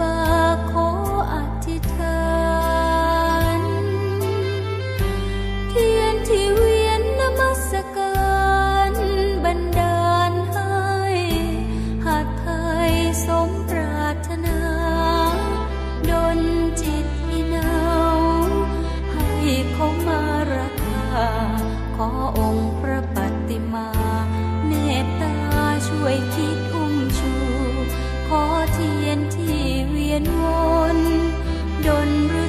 บาขออธิษฐานเทียนที่เวียนนมัสการบันดาลให้ หากไทยสมปรารถนา ดนจิตที่เนาให้เขามาราคาขอองค์พระปฏิมา เมตตาช่วยคิดอุ้มชู ขอเทียนที่ ยนวนดนรื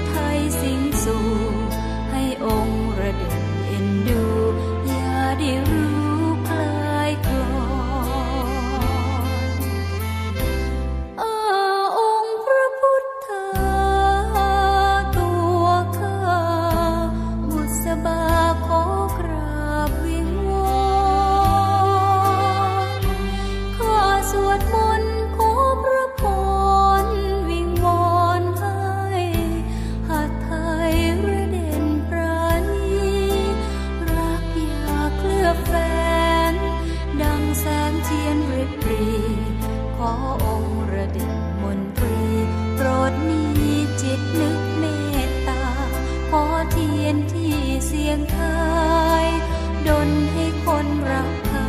เทียนริบปรีขอองค์ระดิกมนตรีโปรดมีจิตนึกเมตตา ขอเทียนที่เสียงคาย ดนให้คนรักษา